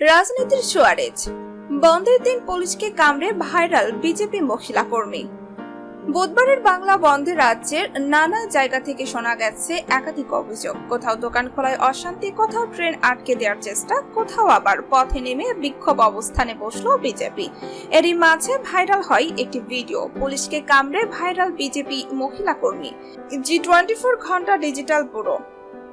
রাজনীতির সোয়ারেজ। বন্ধের দিন পুলিশকে কামড়ে ভাইরাল বিজেপি মহিলা কর্মী। বুধবারের বাংলা বন্ধে রাজ্যের নানা জায়গা থেকে শোনা গেছে একাধিক অভিযোগ। কোথাও দোকান খোলায় অশান্তি, কোথাও ট্রেন আটকে দেওয়ার চেষ্টা, কোথাও আবার পথে নেমে বিক্ষোভ অবস্থানে বসল বিজেপি। এরই মাঝে ভাইরাল হয় একটি ভিডিও। পুলিশকে কামড়ে ভাইরাল বিজেপি মহিলা কর্মী। Zee twenty four Ghanta digital bureau.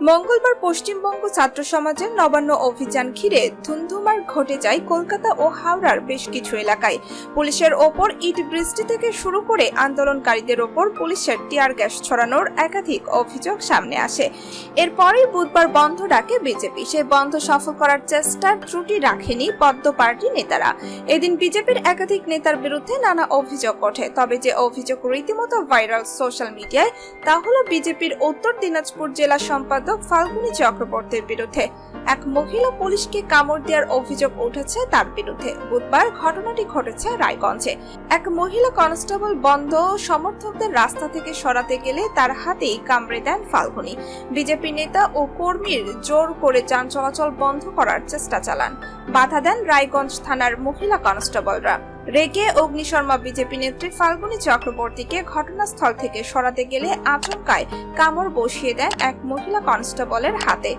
মঙ্গলবার পশ্চিমবঙ্গ ছাত্র সমাজের নবান্ন অভিযান ঘিরে ধুন্ধুমার ঘটে যায় কলকাতা ও হাওড়ার বেশ কিছু এলাকায়। পুলিশের ওপর ইট বৃষ্টি থেকে শুরু করে আন্দোলনকারীদের ওপর পুলিশের টিয়ার গ্যাস ছড়ানোর একাধিক অভিযোগ সামনে আসে। এরপরেই বুধবার বন্ধ ডাকে বিজেপি। সেই বন্ধ সফল করার চেষ্টার ত্রুটি রাখেনি পদ্ম পার্টি নেতারা। এদিন বিজেপির একাধিক নেতার বিরুদ্ধে নানা অভিযোগ ওঠে। তবে যে অভিযোগ রীতিমতো ভাইরাল সোশ্যাল মিডিয়ায়, তা হলো বিজেপির উত্তর দিনাজপুর জেলা সম্পাদক ফাল্গুনী চক্রবর্তীর বিরুদ্ধে। এক মহিলা পুলিশকে কামড় দেওয়ার অভিযোগ উঠেছে তার বিরুদ্ধে। বুধবার ঘটনাটি ঘটেছে রায়গঞ্জে। এক মহিলা কনস্টেবল বন্ধ সমর্থকদের রাস্তা থেকে সরাতে গেলে তার হাতেই কামড়ে দেন ফাল্গুনী। বিজেপি নেতা ও কর্মীর জোর করে যান চলাচল বন্ধ করার চেষ্টা চালান। বাধা দেন রায়গঞ্জ থানার মহিলা কনস্টেবলরা। রেগে অগ্নিশর্মা বিজেপি নেত্রী ফাল্গুনী চক্রবর্তীকে ঘটনাস্থল থেকে সরাতে গেলে আচমকায় কামড় বসিয়ে দেন এক মহিলা কনস্টেবলের হাতে।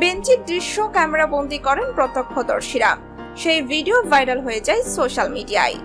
বেঞ্চির দৃশ্য ক্যামেরা বন্দি করেন প্রত্যক্ষদর্শীরা। সেই ভিডিও ভাইরাল হয়ে যায় সোশ্যাল মিডিয়ায়।